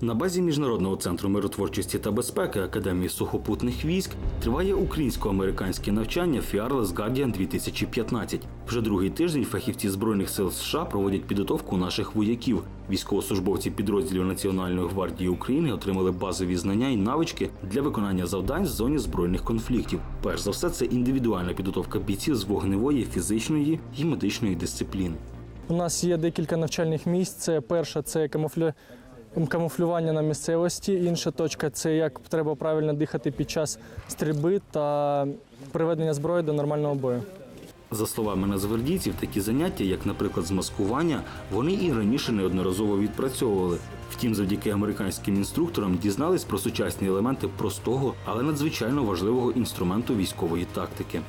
На базі міжнародного центру миротворчості та безпеки Академії сухопутних військ триває українсько-американське навчання Fearless Guardian 2015. Вже другий тиждень фахівці збройних сил США проводять підготовку наших вояків. Військовослужбовці підрозділів Національної гвардії України отримали базові знання і навички для виконання завдань в зоні збройних конфліктів. Перш за все, це індивідуальна підготовка бійців з вогневої, фізичної і медичної дисциплін. У нас є декілька навчальних місць. Це перша це камуфля... камуфлювання на місцевості. Інша точка це як треба правильно дихати під час стрільби та приведення зброї до нормального бою. За словами нацгвардійців, такі заняття, як, наприклад, змаскування, вони і раніше неодноразово відпрацьовували. Втім, завдяки американським інструкторам дізнались про сучасні елементи простого, але надзвичайно важливого інструменту військової тактики.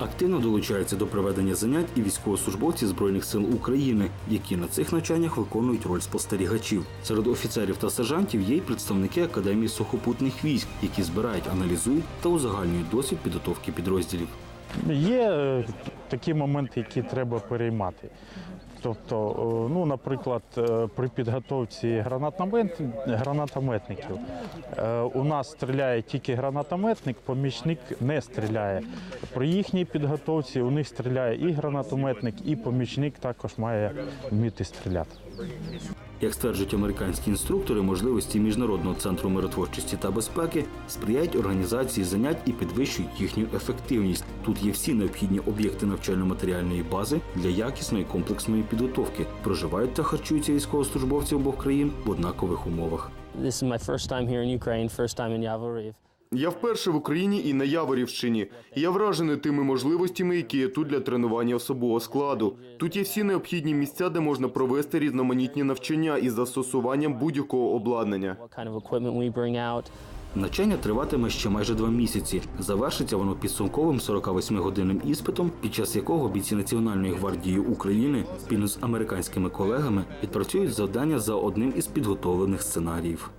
Активно долучаються до проведення занять і військовослужбовці Збройних сил України, які на цих навчаннях виконують роль спостерігачів. Серед офіцерів та сержантів є й представники Академії сухопутних військ, які збирають, аналізують та узагальнюють досвід підготовки підрозділів. Є е, такі моменти, які треба переймати. Тобто, е, ну, наприклад, е, при підготовці гранатомет, гранатометників е, у нас стріляє тільки гранатометник, помічник не стріляє. При їхній підготовці у них стріляє і гранатометник, і помічник також має вміти стріляти. Як стверджують американські інструктори, можливості міжнародного центру миротворчості та безпеки сприяють організації занять і підвищують їхню ефективність. Тут є всі необхідні об'єкти навчально-матеріальної бази для якісної комплексної підготовки. Проживають та харчуються військовослужбовці обох країн в однакових умовах. This is my first time here in Ukraine. Я вперше в Україні і на Яворівщині. І я вражений тими можливостями, які є тут для тренування особового складу. Тут є всі необхідні місця, де можна провести різноманітні навчання із застосуванням будь-якого обладнання. Навчання триватиме ще майже два місяці. Завершиться воно підсумковим 48-годинним іспитом, під час якого бійці Національної гвардії України спільно з американськими колегами відпрацюють завдання за одним із підготовлених сценаріїв.